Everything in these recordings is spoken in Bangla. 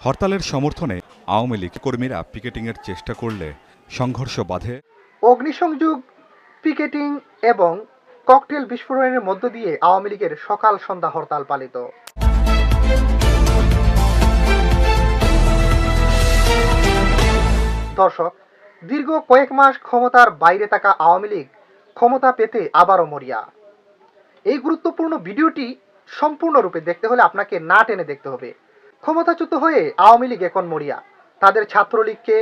হরতালের সমর্থনে আওয়ামী লীগ কর্মীরা পিকেটিংয়ের চেষ্টা করলে সংঘর্ষ বাধে। অগ্নিসংযোগ, পিকেটিং এবং ককটেল বিস্ফোরণের মধ্য দিয়ে আওয়ামী লীগের সকাল সন্ধ্যা হরতাল পালিত। দর্শক, দীর্ঘ কয়েক মাস ক্ষমতার বাইরে থাকা আওয়ামী লীগ ক্ষমতা পেতে আবারও মরিয়া। এই গুরুত্বপূর্ণ ভিডিওটি সম্পূর্ণরূপে দেখতে হলে আপনাকে না টেনে দেখতে হবে। ক্ষমতাচ্যুত হয়ে আওয়ামী লীগ এখন মরিয়া। তাদের ছাত্রলীগকে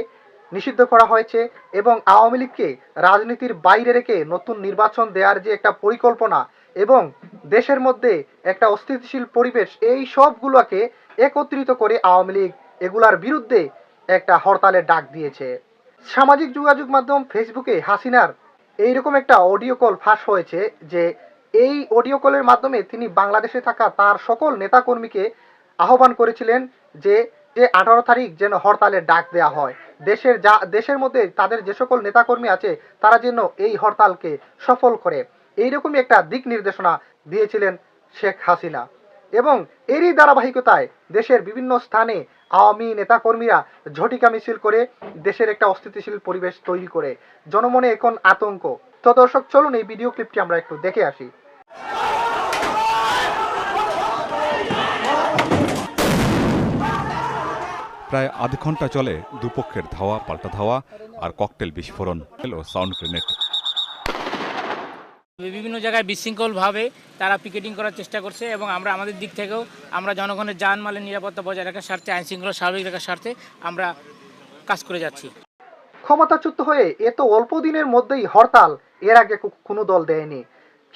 নিষিদ্ধ করা হয়েছে এবং আওয়ামী লীগকে রাজনীতির বাইরে রেখে নতুন নির্বাচন দেওয়ার যে একটা পরিকল্পনা এবং দেশের মধ্যে একটা অস্থিতিশীল পরিবেশ, এই সবগুলোকে একত্রিত করে আওয়ামী লীগ এগুলার বিরুদ্ধে একটা হরতালের ডাক দিয়েছে। সামাজিক যোগাযোগ মাধ্যম ফেসবুকে হাসিনার এইরকম একটা অডিও কল ফাঁস হয়েছে যে, এই অডিও কলের মাধ্যমে তিনি বাংলাদেশে থাকা তার সকল নেতাকর্মীকে আহ্বান করেছিলেন যে যে আঠারো তারিখ যেন হরতালের ডাক দেওয়া হয়। দেশের যা, দেশের মধ্যে তাদের যে সকল নেতাকর্মী আছে, তারা যেন এই হরতালকে সফল করে। এইরকমই একটা দিক নির্দেশনা দিয়েছিলেন শেখ হাসিনা। এবং এরই ধারাবাহিকতায় দেশের বিভিন্ন স্থানে আওয়ামী নেতাকর্মীরা ঝটিকা মিছিল করে দেশের একটা অস্থিতিশীল পরিবেশ তৈরি করে। জনমনে এখন আতঙ্ক। তো দর্শক, চলুন এই ভিডিও ক্লিপটি আমরা একটু দেখে আসি। প্রায় আধ ঘণ্টা চলে দুপক্ষের ধাওয়া পাল্টা ধাওয়া আর ককটেল বিস্ফোরণ এলো সাউন্ড গ্রেনেড। বিভিন্ন জায়গায় বিশৃঙ্খলভাবে তারা পিকেটিং করার চেষ্টা করছে এবং আমরা আমাদের দিক থেকেও আমরা জনগণের জানমালের নিরাপত্তা বজায় রাখার স্বার্থে আইন শৃঙ্খলা স্বাভাবিক রাখার স্বার্থে আমরা কাজ করে যাচ্ছি। ক্ষমতাচ্যুত হয়ে এত অল্প দিনের মধ্যেই হরতাল এর আগে কোনো দল দেয়নি।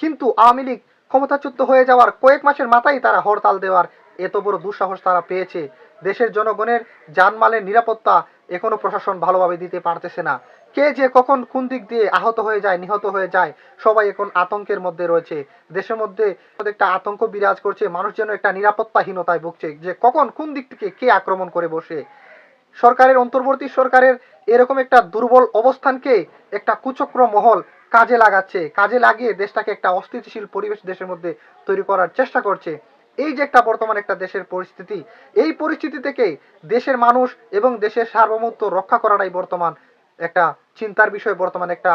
কিন্তু আওয়ামী লীগ ক্ষমতাচ্যুত হয়ে যাওয়ার কয়েক মাসের মাথায় তারা হরতাল দেওয়ার এত বড় দুঃসাহস তারা পেয়েছে। দেশের জনগণের জানমালের নিরাপত্তা এখনও প্রশাসন ভালোভাবে দিতে পারতেছে না। কে যে কখন কোন দিক দিয়ে আহত হয়ে যায়, নিহত হয়ে যায়, সবাই এখন আতঙ্কের মধ্যে রয়েছে। দেশের মধ্যে একটা আতঙ্ক বিরাজ করছে, মানুষ যেন একটা নিরাপত্তাহীনতায় ভুগছে, যে কখন কোন দিক থেকে কে আক্রমণ করে বসে। সরকারের, অন্তর্বর্তী সরকারের এরকম একটা দুর্বল অবস্থানকে একটা কুচক্র মহল কাজে লাগাচ্ছে। কাজে লাগিয়ে দেশটাকে একটা অস্থিতিশীল পরিবেশ দেশের মধ্যে তৈরি করার চেষ্টা করছে। এই যে একটা বর্তমান একটা দেশের পরিস্থিতি, এই পরিস্থিতি থেকে দেশের মানুষ এবং দেশের সার্বভৌমত্ব রক্ষা করাটাই বর্তমান একটা চিন্তার বিষয়, বর্তমান একটা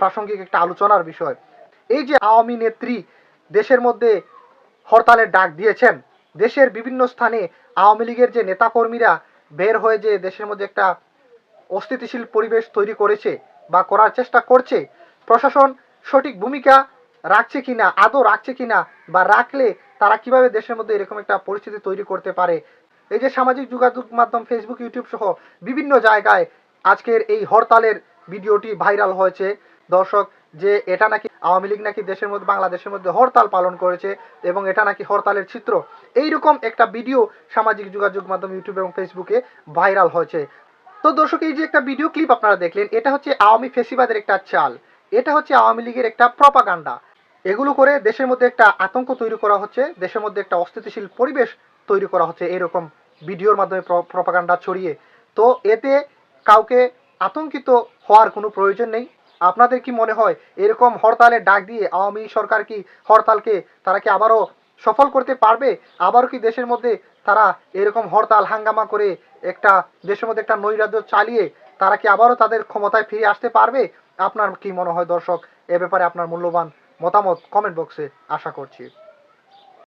প্রাসঙ্গিক একটা আলোচনার বিষয়। এই যে আওয়ামী নেত্রী দেশের মধ্যে হরতালের ডাক দিয়েছেন, দেশের বিভিন্ন স্থানে আওয়ামী লীগের যে নেতাকর্মীরা বের হয়ে যে দেশের মধ্যে একটা অস্থিতিশীল পরিবেশ তৈরি করেছে বা করার চেষ্টা করছে, প্রশাসন সঠিক ভূমিকা রাখছে কিনা, আদৌ রাখছে কিনা, বা রাখলে তারা কীভাবে দেশের মধ্যে এরকম একটা পরিস্থিতি তৈরি করতে পারে? এই যে সামাজিক যোগাযোগ মাধ্যম ফেসবুক ইউটিউব সহ বিভিন্ন জায়গায় আজকের এই হরতালের ভিডিওটি ভাইরাল হয়েছে। দর্শক, যে এটা নাকি আওয়ামী লীগ নাকি দেশের মধ্যে, বাংলাদেশের মধ্যে হরতাল পালন করেছে এবং এটা নাকি হরতালের চিত্র, এইরকম একটা ভিডিও সামাজিক যোগাযোগ মাধ্যম ইউটিউব এবং ফেসবুকে ভাইরাল হয়েছে। তো দর্শক, এই যে একটা ভিডিও ক্লিপ আপনারা দেখলেন, এটা হচ্ছে আওয়ামী ফেসিবাদের একটা চাল, এটা হচ্ছে আওয়ামী লীগের একটা প্রপাগান্ডা এগুলো করে দেশের মধ্যে একটা আতঙ্ক তৈরি করা হচ্ছে, দেশের মধ্যে একটা অস্থিতিশীল পরিবেশ তৈরি করা হচ্ছে এরকম ভিডিওর মাধ্যমে প্রপাগান্ডা ছড়িয়ে। তো এতে কাউকে আতঙ্কিত হওয়ার কোনো প্রয়োজন নেই। আপনাদের কি মনে হয়, এরকম হরতালের ডাক দিয়ে আওয়ামী সরকার কি হরতালকে তারা কি আবারও সফল করতে পারবে? আবারও কি দেশের মধ্যে তারা এরকম হরতাল হাঙ্গামা করে একটা দেশের মধ্যে একটা নৈরাজ্য চালিয়ে তারা কি আবারও তাদের ক্ষমতায় ফিরে আসতে পারবে? আপনার কি মনে হয় দর্শক? এ ব্যাপারে আপনার মূল্যবান মতামত কমেন্ট বক্সে আশা করছি।